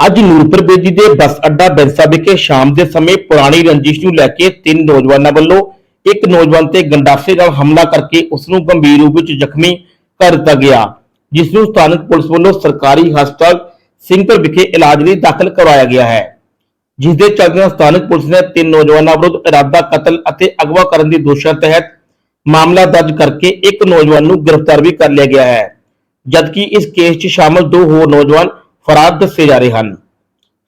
ਅੱਜ ਨੂਰਪੁਰ ਬੇਦੀ ਦੇ ਬੱਸ ਅੱਡਾ ਬੈਂਸਾ ਵਿਖੇ ਸ਼ਾਮ ਦੇ ਸਮੇਂ ਪੁਰਾਣੀ ਰੰਜਿਸ਼ ਨੂੰ ਲੈ ਕੇ ਤਿੰਨ ਨੌਜਵਾਨਾਂ ਵੱਲੋਂ ਇੱਕ ਨੌਜਵਾਨ ਤੇ ਗੰਡਾਸੇ ਨਾਲ ਹਮਲਾ ਕਰਕੇ ਉਸ ਨੂੰ ਗੰਭੀਰ ਰੂਪ ਵਿੱਚ ਜ਼ਖਮੀ ਕਰ ਦਿੱਤਾ ਗਿਆ ਜਿਸ ਨੂੰ ਸਥਾਨਕ ਪੁਲਿਸ ਵੱਲੋਂ ਸਰਕਾਰੀ ਹਸਪਤਾਲ ਸਿੰਘਪੁਰ ਵਿਖੇ ਇਲਾਜ ਲਈ ਦਾਖਲ ਕਰਵਾਇਆ ਗਿਆ ਹੈ। ਜਿਸ ਦੇ ਚੱਲਦਿਆਂ ਸਥਾਨਕ ਪੁਲਿਸ ਨੇ ਤਿੰਨ ਨੌਜਵਾਨਾਂ ਵਿਰੁੱਧ ਇਰਾਦਾ ਕਤਲ ਅਤੇ ਅਗਵਾ ਕਰਨ ਦੇ ਦੋਸ਼ਾਂ ਤਹਿਤ ਮਾਮਲਾ ਦਰਜ ਕਰਕੇ ਇੱਕ ਨੌਜਵਾਨ ਨੂੰ ਗ੍ਰਿਫਤਾਰ ਵੀ ਕਰ ਲਿਆ ਗਿਆ ਹੈ, ਜਦਕਿ ਇਸ ਕੇਸ 'ਚ ਸ਼ਾਮਲ ਦੋ ਹੋਰ ਨੌਜਵਾਨ ਫਰਾਰ ਦੱਸੇ ਜਾ ਰਹੇ ਹਨ।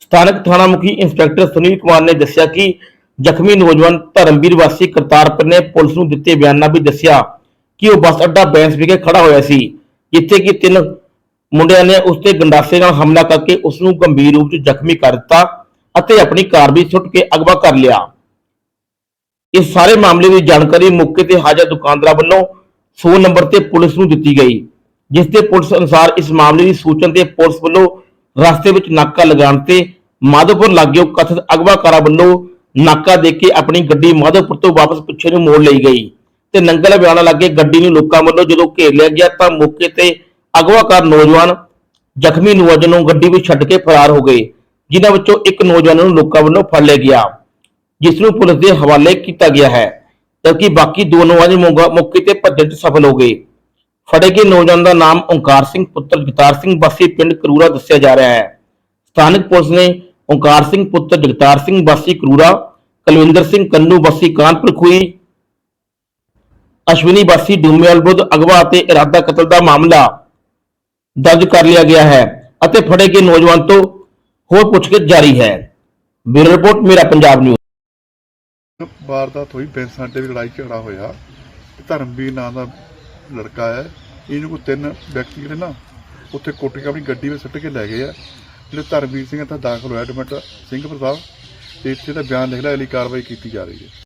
ਸਥਾਨਕ ਥਾਣਾ ਮੁਖੀ ਇੰਸਪੈਕਟਰ ਸੁਨੀਲ ਕੁਮਾਰ ਨੇ ਦੱਸਿਆ ਕਿ ਜ਼ਖਮੀ ਨੌਜਵਾਨ ਧਰਮਵੀਰ ਵਾਸੀ ਕਰਤਾਰਪੁਰ ਨੇ ਪੁਲਿਸ ਨੂੰ ਦਿੱਤੇ ਬਿਆਨਾਂ ਵੀ ਦੱਸਿਆ ਕਿ ਉਹ ਬੱਸ ਅੱਡਾ ਬੈਂਸ ਵਿਖੇ ਖੜਾ ਹੋਇਆ ਸੀ, ਜਿੱਥੇ ਕਿ ਤਿੰਨ ਮੁੰਡਿਆਂ ਨੇ ਉਸ ਤੇ ਗੰਡਾਸੇ ਨਾਲ ਹਮਲਾ ਕਰਕੇ ਉਸ ਨੂੰ ਗੰਭੀਰ ਰੂਪ 'ਚ ਜ਼ਖਮੀ ਕਰ ਦਿੱਤਾ ਅਤੇ ਆਪਣੀ ਕਾਰ ਵੀ ਸੁੱਟ ਕੇ ਅਗਵਾ ਕਰ ਲਿਆ। ਇਸ ਸਾਰੇ ਮਾਮਲੇ ਦੀ ਜਾਣਕਾਰੀ ਮੌਕੇ ਤੇ ਹਾਜ਼ਰ ਦੁਕਾਨਦਾਰਾਂ ਵੱਲੋਂ ਫੋਨ ਨੰਬਰ ਤੇ ਪੁਲਿਸ ਨੂੰ ਦਿੱਤੀ ਗਈ, ਜਿਸ ਤੇ ਪੁਲਿਸ ਅਨੁਸਾਰ ਇਸ ਮਾਮਲੇ ਦੀ ਸੂਚਨਾ ਤੇ ਪੁਲਿਸ ਵੱਲੋਂ ਰਸਤੇ ਵਿੱਚ ਨਾਕਾ ਲਗਾਉਣ ਤੇ ਮਾਧੋਪੁਰ ਲਾਗਿਓ ਕਥਿਤ ਅਗਵਾਕਾਰਾਂ ਵੱਲੋਂ ਨਾਕਾ ਦੇ ਕੇ ਆਪਣੀ ਗੱਡੀ ਮਾਧੋਪੁਰ ਤੋਂ ਵਾਪਸ ਪਿੱਛੇ ਨੂੰ ਮੋੜ ਲਈ ਗਈ ਤੇ ਨੰਗਲ ਬਿਆਨਾ ਲੱਗੇ ਗੱਡੀ ਨੂੰ ਲੋਕਾਂ ਵੱਲੋਂ ਜਦੋਂ ਘੇਰ ਲਿਆ ਗਿਆ ਤਾਂ ਮੌਕੇ ਤੇ ਅਗਵਾਕਾਰ ਨੌਜਵਾਨ ਜ਼ਖਮੀ ਨੌਜਵਾਨ ਨੂੰ ਗੱਡੀ ਵਿੱਚ ਛੱਡ ਕੇ ਫਰਾਰ ਹੋ ਗਏ, ਜਿਨ੍ਹਾਂ ਵਿੱਚੋਂ ਇੱਕ ਨੌਜਵਾਨ ਨੂੰ ਲੋਕਾਂ ਵੱਲੋਂ ਫੜ ਲਿਆ ਗਿਆ, ਜਿਸ ਨੂੰ ਪੁਲਿਸ ਦੇ ਹਵਾਲੇ ਕੀਤਾ ਗਿਆ ਹੈ, ਜਦਕਿ ਬਾਕੀ ਦੋ ਨੌਜਵਾਨ ਮੌਕੇ ਤੇ ਭੱਜਣ 'ਚ ਸਫਲ ਹੋ ਗਏ। ਫੜੇ ਗਏ ਨੌਜਵਾਨ ਦਾ ਨਾਮ ਓਂਕਾਰ ਸਿੰਘ, ਪੁੱਤਰ ਜਗਤਾਰ ਸਿੰਘ। ਵਾਸੀ ਪਿੰਡ ਕਰੂਰਾ ਦੱਸਿਆ ਜਾ ਰਿਹਾ ਹੈ। ਸਥਾਨਕ ਪੁਲਿਸ ਨੇ ਓਂਕਾਰ ਸਿੰਘ, ਪੁੱਤਰ ਜਗਤਾਰ ਸਿੰਘ, ਵਾਸੀ ਕਰੂਰਾ, ਕੁਲਵਿੰਦਰ ਸਿੰਘ ਕੰਨੂ, ਵਾਸੀ ਕਾਨਪੁਰ ਖੂਈ ਅਸ਼ਵਨੀ, ਵਾਸੀ ਡੂਮੇਵਾਲ ਅਗਵਾ ਅਤੇ ਇਰਾਦਾ ਕਤਲ ਦਾ ਮਾਮਲਾ ਦਰਜ ਕਰ ਲਿਆ ਗਿਆ ਹੈ ਅਤੇ ਫੜੇ ਗਏ ਨੌਜਵਾਨ ਤੋਂ ਹੋਰ ਪੁੱਛਗਿੱਛ ਜਾਰੀ ਹੈ। ਬਿਊਰੋ ਰਿਪੋਰਟ, ਮੇਰਾ ਪੰਜਾਬ ਨਿਊਜ਼। ਵਾਰਦਾਤ ਹੋਈ ਬੈਂਸਾਂ ਅੱਡੇ ਲੜਾਈ ਝਗੜਾ ਹੋਇਆ। ਧਰਮਵੀਰ ਨਾਂ ਦਾ ਲੜਕਾ ਹੈ। ਇਹਨੂੰ ਕੋਈ ਤਿੰਨ ਵਿਅਕਤੀ ਜਿਹੜੇ ਨਾ, ਉੱਥੇ ਕੁੱਟ ਕੇ ਆਪਣੀ ਗੱਡੀ ਵਿੱਚ ਸੁੱਟ ਕੇ ਲੈ ਗਏ ਆ। ਜਿਹੜੇ ਧਰਮਵੀਰ ਸਿੰਘ ਇੱਥੇ ਦਾਖਲ ਹੋਇਆ, ਐਡਮਿਟ ਸਿੰਘ ਸਾਹਿਬ ਤੇ ਇੱਥੇ ਦਾ ਬਿਆਨ ਲਿਖ ਲਿਆ, ਅਗਲੀ ਕਾਰਵਾਈ ਕੀਤੀ ਜਾ ਰਹੀ ਹੈ।